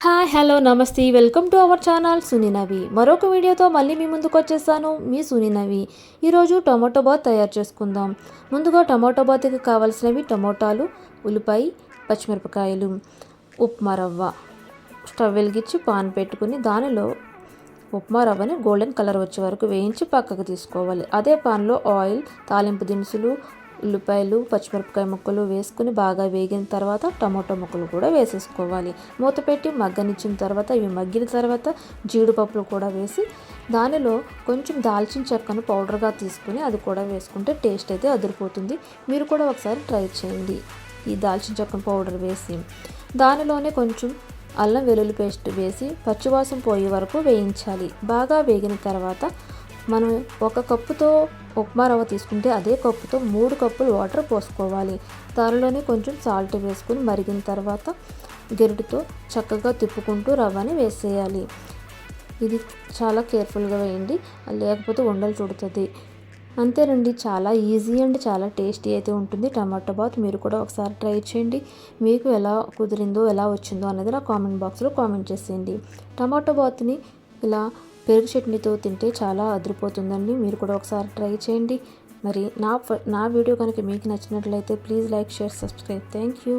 Hi hello నమస్తే. Welcome to our channel సునీనవి మరొక వీడియోతో మళ్ళీ మీ ముందుకు వచ్చేసాను. మీ సునీనవి ఈరోజు టమాటో బాత్ తయారు చేసుకుందాం. ముందుగా టమాటో బాత్కి కావాల్సినవి టమోటాలు ఉల్లిపాయ పచ్చిమిరపకాయలు ఉప్మా రవ్వ. స్టవ్ వెలిగించి పాన్ పెట్టుకుని దానిలో ఉప్మా రవ్వని గోల్డెన్ కలర్ వచ్చే వరకు వేయించి పక్కకు తీసుకోవాలి. అదే పాన్లో ఆయిల్ తాలింపు దినుసులు ఉల్లిపాయలు పచ్చిమిరపకాయ ముక్కలు వేసుకుని బాగా వేగిన తర్వాత టమాటో ముక్కలు కూడా వేసేసుకోవాలి. మూత పెట్టి మగ్గనిచ్చిన తర్వాత ఇవి మగ్గిన తర్వాత జీడిపప్పులు కూడా వేసి దానిలో కొంచెం దాల్చిన చెక్కను పౌడర్గా తీసుకుని అది కూడా వేసుకుంటే టేస్ట్ అయితే అదిరిపోతుంది. మీరు కూడా ఒకసారి ట్రై చేయండి. ఈ దాల్చిన చెక్కను పౌడర్ వేసి దానిలోనే కొంచెం అల్లం వెల్లుల్లి పేస్ట్ వేసి పచ్చివాసం పోయే వరకు వేయించాలి. బాగా వేగిన తర్వాత మనం ఒక కప్పుతో ఉప్మా రవ్వ తీసుకుంటే అదే కప్పుతో మూడు కప్పులు వాటర్ పోసుకోవాలి. దానిలోనే కొంచెం సాల్ట్ వేసుకుని మరిగిన తర్వాత గెరటితో చక్కగా తిప్పుకుంటూ రవ్వని వేసేయాలి. ఇది చాలా కేర్ఫుల్గా వేయండి. లేకపోతే ఉండలు చుడుతుంది. అంతేనండి. చాలా ఈజీ అండ్ చాలా టేస్టీ అయితే ఉంటుంది. టమాటో బాత్ మీరు కూడా ఒకసారి ట్రై చేయండి. మీకు ఎలా కుదిరిందో ఎలా వచ్చిందో అనేది నా కామెంట్ బాక్స్లో కామెంట్ చేసేయండి. టమాటో బాత్ని ఇలా పెరుగు చట్నీతో తింటే చాలా అదిరిపోతుందండి. మీరు కూడా ఒకసారి ట్రై చేయండి. మరి నా నా వీడియో కనుక మీకు నచ్చినట్లయితే please like share subscribe. Thank you.